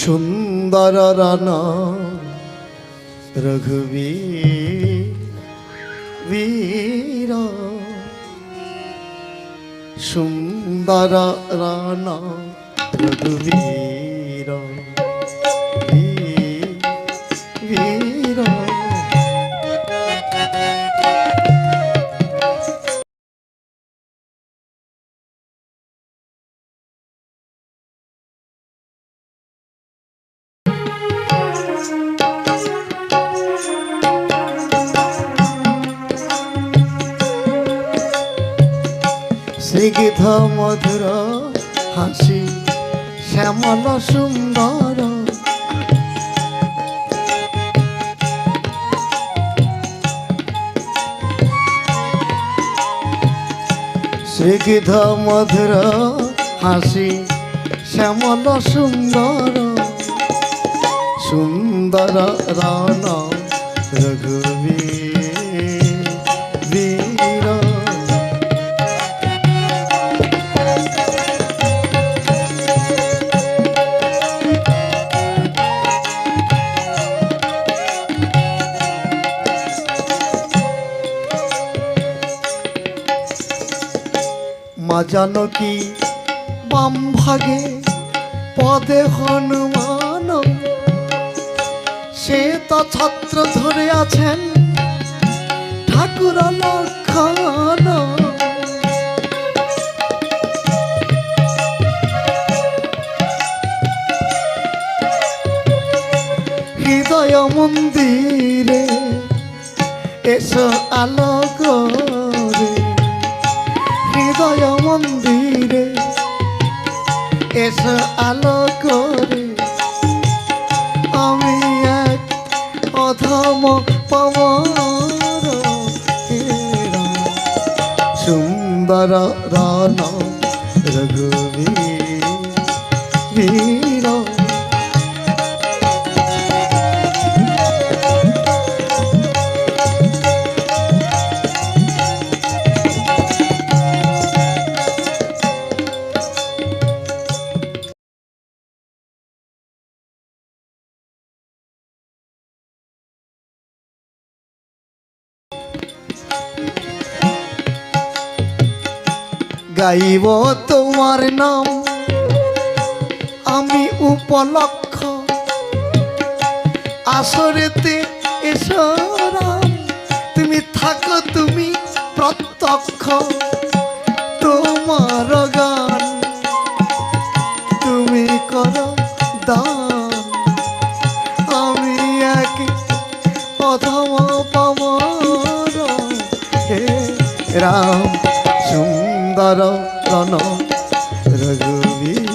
সুন্দর রণ রঘুবীর সুন্দর রণ রঘুবীর। স্নিগ্ধ মধুর হাসি শ্যামল সুন্দর স্নিগ্ধ মধুর হাসি শ্যামল সুন্দর সুন্দর রণ রঘুবীর। মা জানকী বাম ভাগে পদে হনুমান। সে তো ছাত্র ধরে আছেন ঠাকুর লক্ষণ। হৃদয় মন্দিরে এসো আলোক হৃদয় মন্দিরে এসো আলো করে। আমি এক অধম পবন সুন্দর রণ রঘুবীর। গাইব তোমার নাম। আমি উপলক্ষ। আসরেতে এসরাম তুমি থাকো, তুমি প্রত্যক্ষ। তোমার গান তুমি করো দান। আমি এক অধম পামর হে রাম, সুন্দর সুন্দর প্রণ রঘুবীর